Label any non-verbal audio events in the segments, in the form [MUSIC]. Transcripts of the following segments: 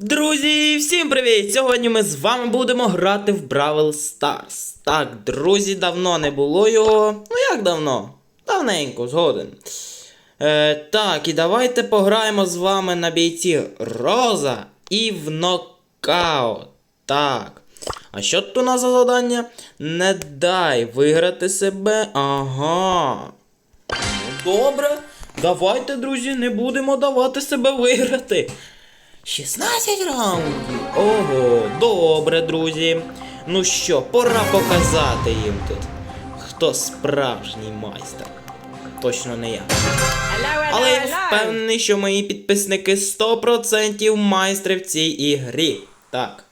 Друзі, всім привіт! Сьогодні ми з вами будемо грати в Бравл Stars. Так, друзі, давно не було його. Ну як давно? Давненько, згоден. Е, так, і давайте пограємо з вами на бійці Роза і в нокаут. Так. А що тут у нас за завдання? Не дай виграти себе. Ага. Ну, добре. Давайте, друзі, не будемо давати себе виграти. 16 раундів. Ого, добре, друзі. Ну що, пора показати їм тут, хто справжній майстер. Точно не я. Але я впевнений, що мої підписники 100% майстри в цій ігрі. Так.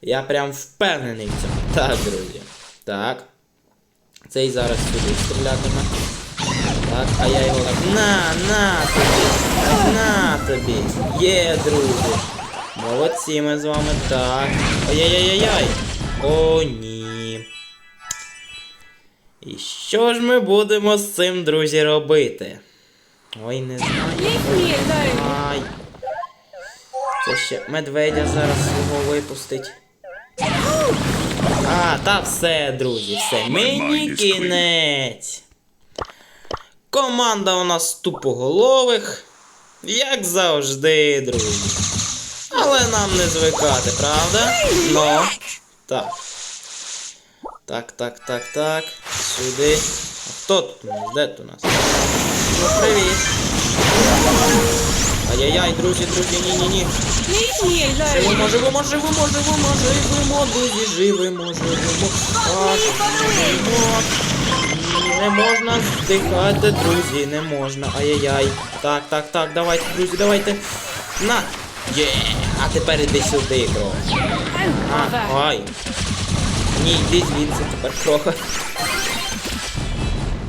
Я прям впевнений в цьому. Так, друзі. Так. Цей зараз сюди стрілятиме. Так, а я його так. На, на тобі! Тобі! Є, друзі! Молодці ми з вами, так. Ой-яй-яй-яй! О, ні. І що ж ми будемо з цим, друзі, робити? Ой, не знаю. Ай. Це ще медведя зараз свого випустить. А, та все, друзі, все. Мені кінець. Команда у нас тупоголових. Як завжди, друзі. Але нам не звикати, правда? Ну. Так. Так, так, так, так. Сюди. А хто тут? Де тут у нас? Ну, привіт. Ай-яй-яй, друзі, друзі, ні-ні-ні. Живемо, живемо, живемо, живемо, живемо, друзі, живемо, живемо. А, живемо. Не можна здихати, друзі, не можна. Ай-яй-яй. Так, так, так, давайте, друзі, давайте. На! Є! А тепер іди сюди, кров. А, ай. Ні, йди звідси тепер кроха.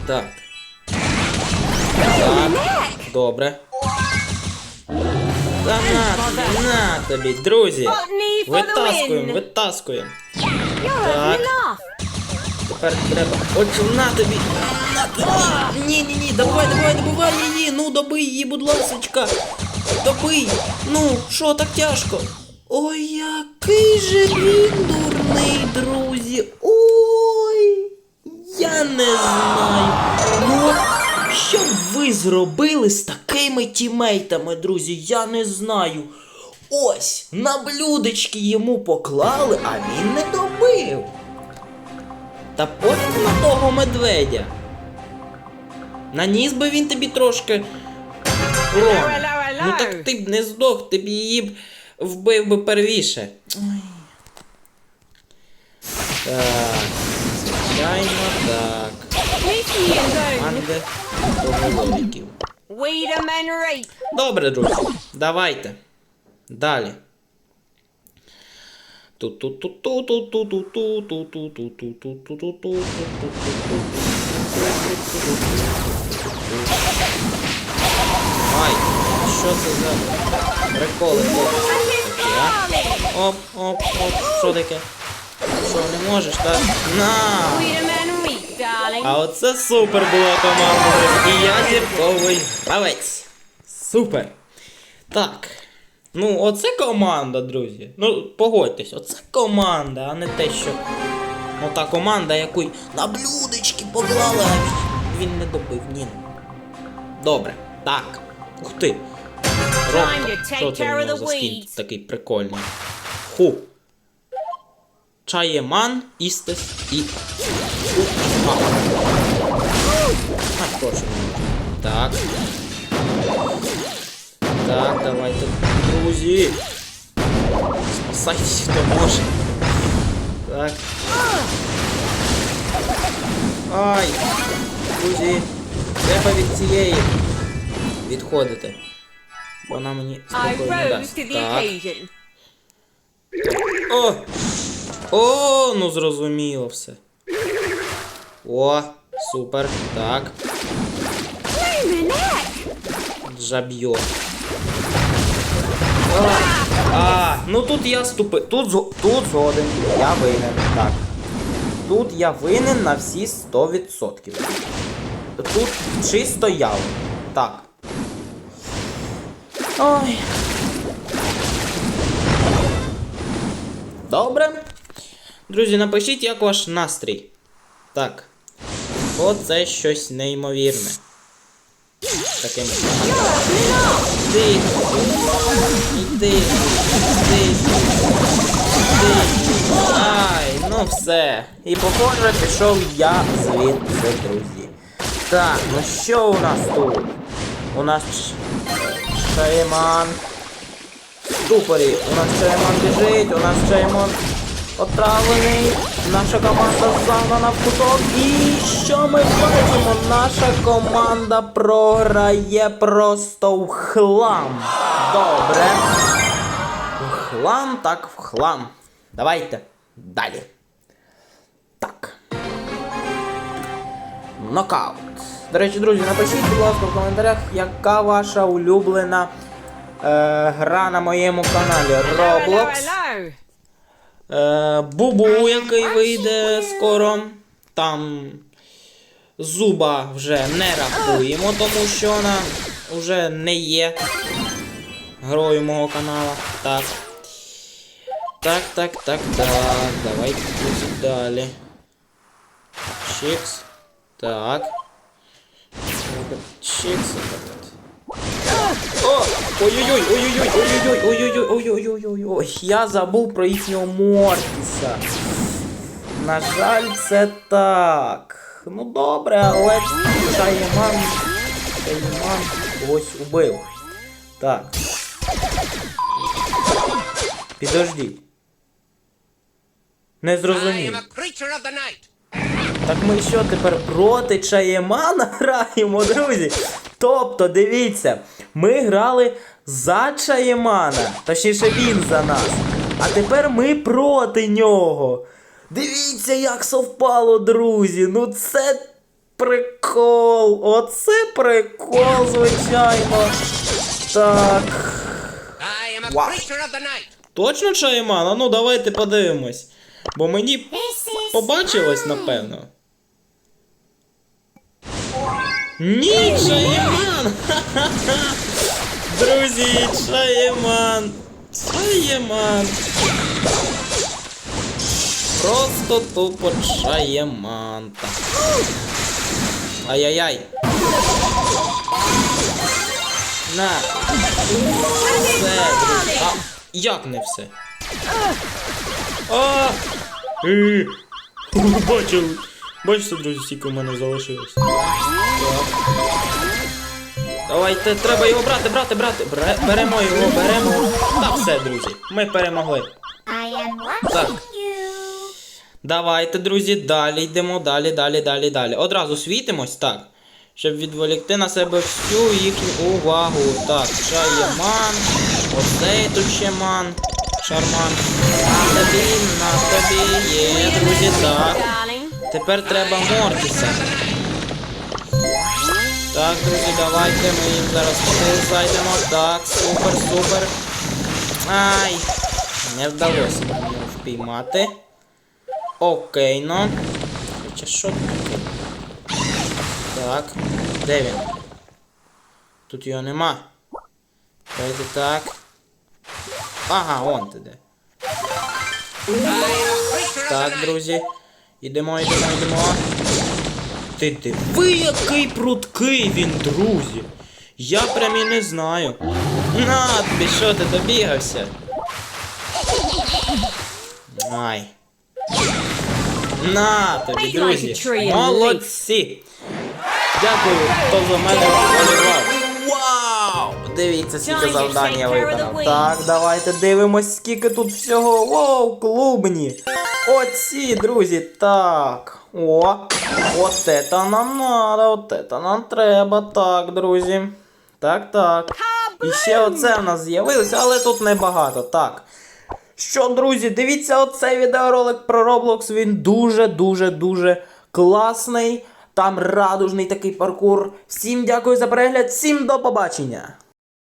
Так. Так. Добре. Та на на тобі, друзі. Витаскуємо, витаскуємо. Так. Тепер треба. Отже, на тобі. На тобі. Ні, ні, ні, давай, давай, добивай її. Ну, добий її, будь ласочка. Добий. Ну, що так тяжко? Ой, який же він дурний, друзі. Ой. Я не знаю. Ну, що б ви зробили з такими тімейтами, друзі? Я не знаю. Ось, на блюдечки йому поклали, а він не добив. Та потім на того медведя. Наніс би він тобі трошки. урон. Ну так ти б не здох, тобі її б вбив би первіше. Ой. Так. Звичайно, так. Команди поголовників. Добре, друзі, давайте. Далі. Ай, що це за приколи? Оп, оп, оп, що таке? Що, не можеш, так? На! А оце супер була команда. І я зірковий гравець. Супер. Так. Ну, оце команда, друзі. Ну, погодьтесь, оце команда, а не те, що. Ну та команда, яку на блюдечки поклали, а він не добив. Ні. Добре. Так. Ух ти. Робко. Що це care нього за скін такий прикольний? Ху. Чаєман, істес і. А, точно. Так. Так, давайте, друзі. Спасайтесь, хто може. Так. Ай! Друзі, треба від цієї відходити. Вона мені I спокійно rose дасть. to the Так. occasion. О! О, ну зрозуміло все. О, супер. Так. Blow my neck. Жаб'йо. А, ну тут я ступи. Тут, тут згоден. Я винен. Так. Тут я винен на всі 100%. Тут чисто я. Так. Ой. Добре. Друзі, напишіть, як ваш настрій. Так. Бо це щось неймовірне. Таким. Іди. Іди. Іди. Іди. Ай, ну все. І похоже, пішов я звідси, друзі. Так, ну що у нас тут? У нас ч- Шайман. Ступорі. У нас Шайман біжить, у нас Шайман отравлений. Наша команда загнана в куток. І що ми бачимо? Наша команда програє просто в хлам. Добре. В хлам, так в хлам. Давайте далі. Так. Нокаут. До речі, друзі, напишіть, будь ласка, в коментарях, яка ваша улюблена е, гра на моєму каналі Roblox. Е, Бубу, який вийде скоро. Там зуба вже не рахуємо, тому що вона вже не є грою мого каналу. Так. Так, так, так, так. Давайте друзі, далі. Чікс. Так. Чікс. Ой-ой-ой, ой-ой-ой, ой-ой-ой, ой-ой-ой, ой-ой-ой, ой Я забув про їхнього Мортіса. На жаль, це так. Ну добре, але Шайман. Шайман когось убив. Так. Підождіть. Не зрозумів. Так ми що тепер проти Чаємана граємо, друзі? Тобто, дивіться, ми грали за Чаємана, точніше він за нас. А тепер ми проти нього. Дивіться, як совпало, друзі. Ну це прикол. Оце прикол, звичайно. Так. I am a creature of the night. Точно Чаєман? А ну давайте подивимось. Бо мені побачилось, напевно. Ні, Чаєман! [LAUGHS] Друзі, Чаєман! Чаєман! Просто тупо Чаєман. Ай-яй-яй! На! Все, друзі. А, як не все? А! Е! [LAUGHS] Бачите, друзі, скільки в мене залишилось. Давайте, треба його брати, брати, брати. Бре- беремо його, беремо. Та все, друзі. Ми перемогли. Так. Давайте, друзі, далі йдемо, далі, далі, далі, далі. Одразу світимось, так. Щоб відволікти на себе всю їхню увагу. Так, чаєман. Оцей тут ще ман. Шарман. На тобі, на тобі. Є, друзі, так. Тепер треба Мортіса. Так, друзі, давайте ми їм зараз туди зайдемо. Так, супер, супер. Ай! Не вдалося мені його впіймати. Окей, ну. Хоча що таке? Так. Де він? Тут його нема. Давайте так. Ага, вон ти де. Так, друзі. Ідемо, ідемо, ідемо. Ти диви, який пруткий він, друзі. Я прям і не знаю. На, тобі що ти добігався? Ай. На тобі, друзі. Молодці. Дякую, хто за мене вболівав. Вау! Дивіться, скільки завдання виконав. Так, давайте дивимось, скільки тут всього. Воу, клубні. Оці, друзі, так. О, от это нам надо, от это нам треба, так, друзі. Так, так. І ще оце в нас з'явилося, але тут небагато. Так. Що, друзі, дивіться оцей відеоролик про Roblox. Він дуже-дуже дуже класний. Там радужний такий паркур. Всім дякую за перегляд, всім до побачення!